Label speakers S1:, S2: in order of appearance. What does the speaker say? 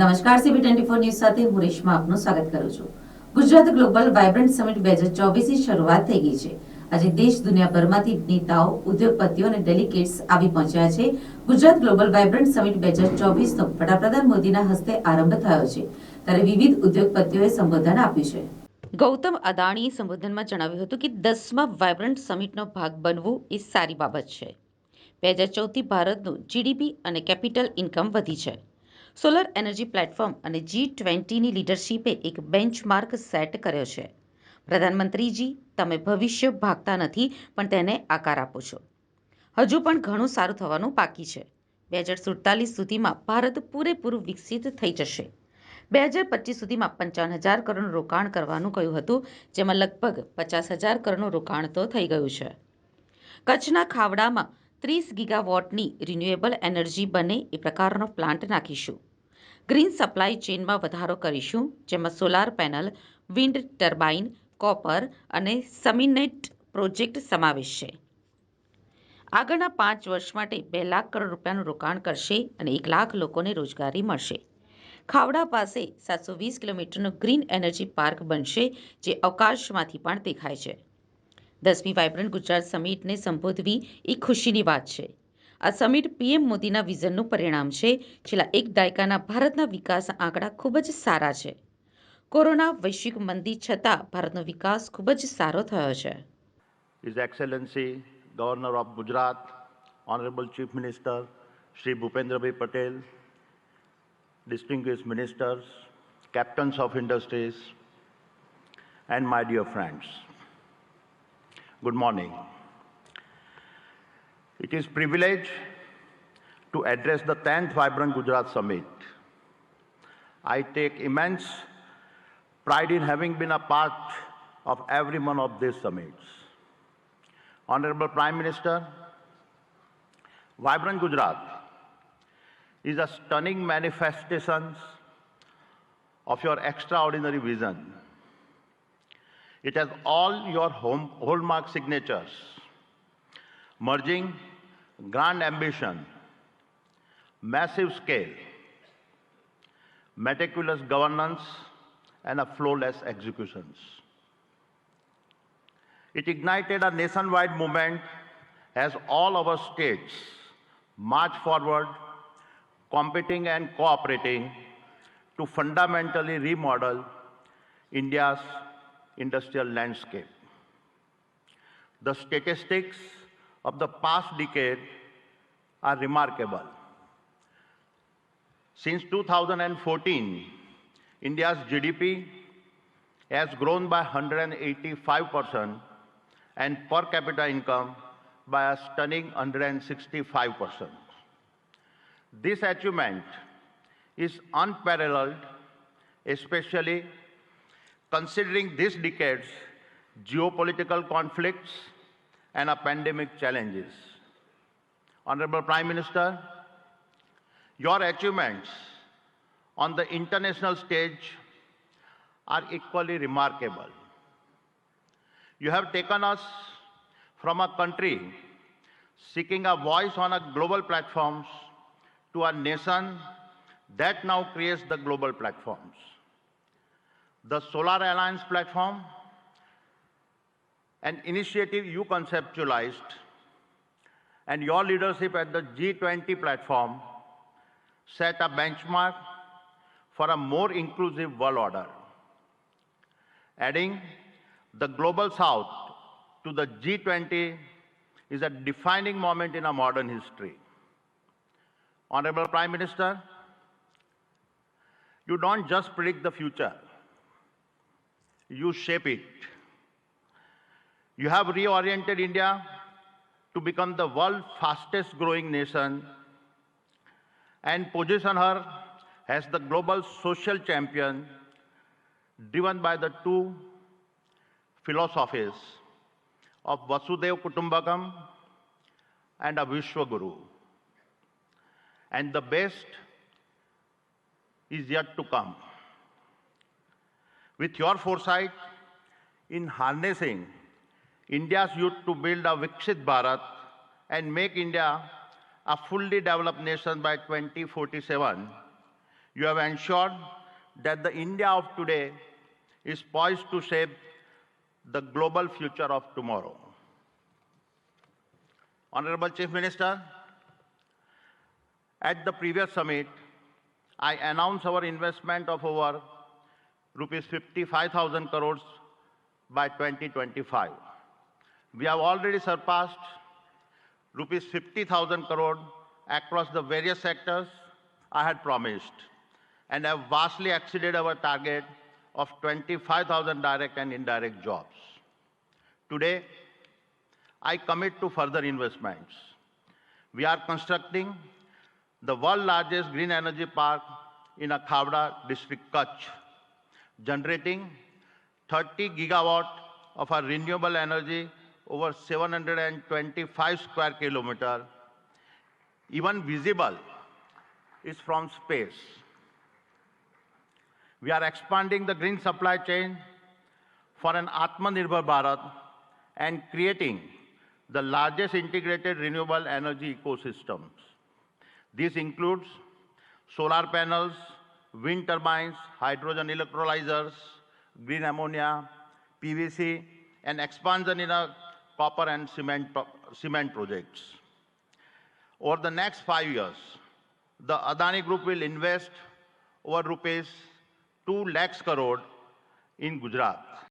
S1: નમસ્કાર CB twenty four news સાથે હું રેશમા આપનું સ્વાગત કરું છું. ગુજરાત ગ્લોબલ વાઇબ્રન્ટ સમિટ બે હજાર ચોવીસની શરૂઆત થઈ ગઈ છે. આજે દેશ દુનિયાભરમાંથી નેતાઓ, ઉદ્યોગપતિઓ અને ડેલિગેટ્સ આવી પહોંચ્યા છે. ગુજરાત ગ્લોબલ વાઇબ્રન્ટ સમિટ બે હજાર ચોવીસનો વડાપ્રધાન મોદીના હસ્તે આરંભ થયો છે. ત્યારે વિવિધ ઉદ્યોગપતિઓએ સંબોધન આપ્યું છે. ગૌતમ અદાણીએ સંબોધનમાં જણાવ્યું હતું કે દસમા વાઇબ્રન્ટ સમિટનો ભાગ બનવું એ સારી બાબત છે. બે હજાર ચૌદથી ભારતનું જીડીપી અને કેપિટલ ઇન્કમ વધી છે. સોલર એનર્જી પ્લેટફોર્મ અને જી ટ્વેન્ટીની લીડરશીપે એક બેન્ચમાર્ક સેટ કર્યો છે. પ્રધાનમંત્રીજી, તમે ભવિષ્ય ભાગતા નથી, પણ તેને આકાર આપો છો. હજુ પણ ઘણું સારું થવાનું બાકી છે. બે હજાર સુડતાલીસ સુધીમાં ભારત પૂરેપૂરું વિકસિત થઈ જશે. બે હજાર પચીસ સુધીમાં પંચાવન હજાર કરોડનું રોકાણ કરવાનું કહ્યું હતું, જેમાં લગભગ પચાસ હજાર કરોડનું રોકાણ તો થઈ ગયું છે. કચ્છના ખાવડામાં ત્રીસ ગીગાવોટની રિન્યુએબલ એનર્જી બને એ પ્રકારનો પ્લાન્ટ નાખીશું. ગ્રીન સપ્લાય ચેઇનમાં વધારો કરીશું, જેમાં solar panel wind turbine copper અને સમિનેટ પ્રોજેક્ટ સમાવેશ છે. આગળના પાંચ વર્ષ માટે બે લાખ કરોડ રૂપિયાનું રોકાણ કરશે અને એક લાખ લોકોને રોજગારી મળશે. ખાવડા પાસે સાતસો વીસ કિલોમીટરનો ગ્રીન એનર્જી પાર્ક બનશે, જે અવકાશમાંથી પણ દેખાય છે. દસમી વાઇબ્રન્ટ ગુજરાત સમિટને સંબોધવી એ ખુશીની વાત છે આ સમિટ પીએમ મોદીના વિઝનનું પરિણામ છે છેલ્લા એક દાયકાના ભારતના વિકાસ આંકડા ખૂબ જ સારા છે કોરોના વૈશ્વિક મંદી છતાં ભારતનો વિકાસ ખૂબ જ સારો થયો છે
S2: Excellency Governor of Gujarat, Honorable Chief Minister Shri Bhupendra Bhai Patel, distinguished ministers, captains of industries, and my dear friends. Good morning. It is privilege to address the 10th Vibrant Gujarat Summit. I take immense pride in having been a part of every one of these summits. Honorable Prime Minister, Vibrant Gujarat is a stunning manifestation of your extraordinary vision. It has all your home, hallmark signatures, merging grand ambition, massive scale, meticulous governance, and a flawless executions. It ignited a nationwide movement as all our states march forward, competing and cooperating to fundamentally remodel India's industrial landscape. The statistics of the past decade are remarkable. Since 2014, India's GDP has grown by 185% and per capita income by a stunning 165%. This achievement is unparalleled, especially considering this decade's geopolitical conflicts and a pandemic challenges. Honorable Prime Minister, your achievements on the international stage are equally remarkable. You have taken us from a country seeking a voice on a global platforms to a nation that now creates the global platforms. The Solar Alliance platform, an initiative you conceptualized, and your leadership at the G20 platform set a benchmark for a more inclusive world order. Adding the global south to the G20 is a defining moment in our modern history. Honorable Prime Minister, you don't just predict the future, you shape it. You have reoriented India to become the world's fastest growing nation and position her as the global social champion driven by the two philosophies of Vasudev Kutumbakam and a Vishwaguru. And the best is yet to come. With your foresight in harnessing India's youth to build a Viksit Bharat and make India a fully developed nation by 2047, You have ensured that the India of today is poised to shape the global future of tomorrow. Honorable Chief Minister, at the previous summit, I announced our investment of over rupees 55,000 crores by 2025. We have already surpassed rupees 50,000 crore across the various sectors I had promised and have vastly exceeded our target of 25,000 direct and indirect jobs. Today, I commit to further investments. We are constructing the world's largest green energy park in Akhavda district, Kutch, generating 30 gigawatt of our renewable energy over 725 square kilometer, even visible, is from space. We are expanding the green supply chain for an Atmanirbhar Bharat and creating the largest integrated renewable energy ecosystems. This includes solar panels, wind turbines, hydrogen electrolyzers, green ammonia, PVC, and expansion in a copper and cement, cement projects. Over the next five years, the Adani Group will invest over rupees 2 lakhs crore in Gujarat